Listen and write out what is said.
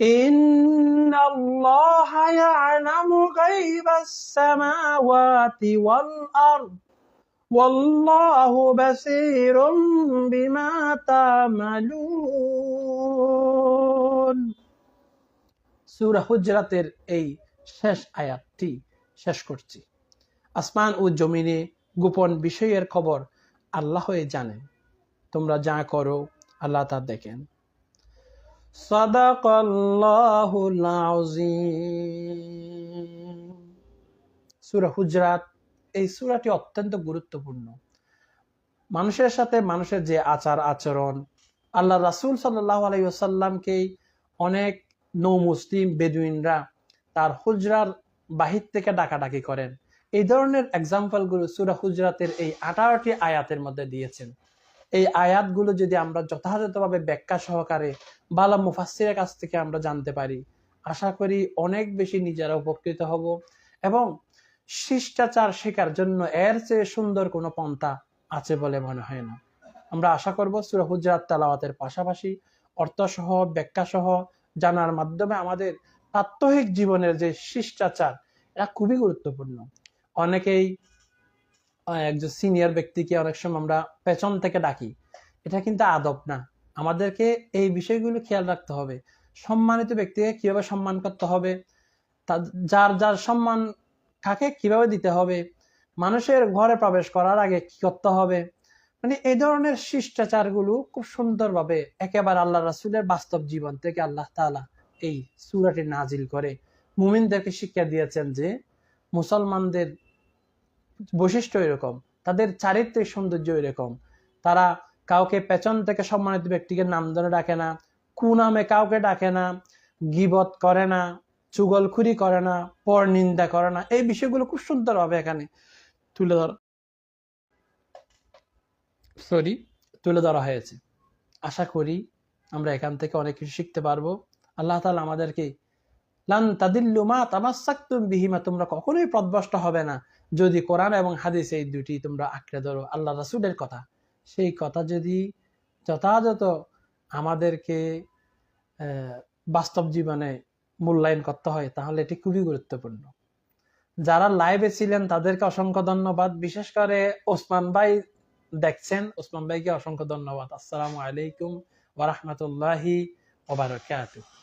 إن الله يعلم غيب السماوات والأرض والله بصير بما تعملون সূরা হুজরাতের এই শেষ আয়াতটি শেষ করছি আসমান ও জমিনে গোপন বিষয়ের খবর আল্লাহই জানেন তোমরা যা করো আল্লাহ তা দেখেন সাদাকাল্লাহুল আযীম। সূরা হুজরাত, এই সূরাটি অত্যন্ত গুরুত্বপূর্ণ। মানুষের সাথে মানুষের যে আচার আচরণ, আল্লাহ রাসূল সাল্লাল্লাহু অনেক নৌ মুসলিম বেদুইনরা তার হুজরার বাহির থেকে ডাকাডাকি করেন। এই ধরনের এক্সাম্পলগুলো সুরা হুজরাতের এই আঠারোটি আয়াতের মধ্যে দিয়েছেন। এই আয়াতগুলো যদি আমরা যথাযথভাবে ব্যাখ্যা সহকারে বালা মুফাসিরের কাছ থেকে আমরা জানতে পারি, আশা করি অনেক বেশি নিজেরা উপকৃত হব এবং শিষ্টাচার শেখার জন্য এর চেয়ে সুন্দর কোনো পন্থা আছে বলে মনে হয় না। আমরা আশা করব সুরা হুজরাত তালাওয়াতের পাশাপাশি অর্থসহ, ব্যাখ্যাসহ জানার মাধ্যমে আমাদের প্রাত্যহিক জীবনের যে শিষ্টাচার, এটা খুবই গুরুত্বপূর্ণ। অনেকেই একজন সিনিয়র ব্যক্তিকে অনেক সময় আমরা পেছন থেকে ডাকি। এটা কিন্তু আদব না। আমাদেরকে এই বিষয়গুলো খেয়াল রাখতে হবে। সম্মানিত ব্যক্তিকে কীভাবে সম্মান করতে হবে? যার যার সম্মান কাকে কীভাবে দিতে হবে? মানুষের ঘরে প্রবেশ করার আগে কি করতে হবে? মানে এই ধরনের শিষ্টাচারগুলো খুব সুন্দরভাবে একেবারে আল্লাহ রাসুলের বাস্তব জীবন থেকে আল্লাহ তাআলা এই সুরাটি নাজিল করে। মুমিনদেরকে শিক্ষা দিয়েছেন যে, মুসলমানদের বৈশিষ্ট্য এরকম, তাদের চারিত্রিক সৌন্দর্য এরকম। তারা কাউকে পেছন থেকে সম্মানিত ব্যক্তিকে নাম ধরে ডাকে না, কুনামে কাউকে ডাকে না, গিবত করে না, চুগলখুরি করে না, পর নিন্দা করে না, এই বিষয়গুলো খুব সুন্দরভাবে এখানে তুলে ধর সরি তুলে ধরা হয়েছে। আশা করি আমরা এখান থেকে অনেক কিছু শিখতে পারব। আল্লাহ তাআলা আমাদেরকে তোমরা কখনোই পদভষ্ট হবে না। যদি কোরআন এবং হাদিস এই দুটি তোমরা আঁকড়ে ধরো, আল্লাহ রাসূলের কথা। সেই কথা যদি যথাযথ আমাদেরকে বাস্তব জীবনে মূল্যায়ন করতে হয়, তাহলে এটি খুবই গুরুত্বপূর্ণ। যারা লাইভে ছিলেন, তাদেরকে অসংখ্য ধন্যবাদ। বিশেষ করে ওসমান ভাই দেখছেন, ওসমান ভাইকে অসংখ্য ধন্যবাদ। আসসালামু আলাইকুম ওরহমতুল্লাহি ওবারকাতুহ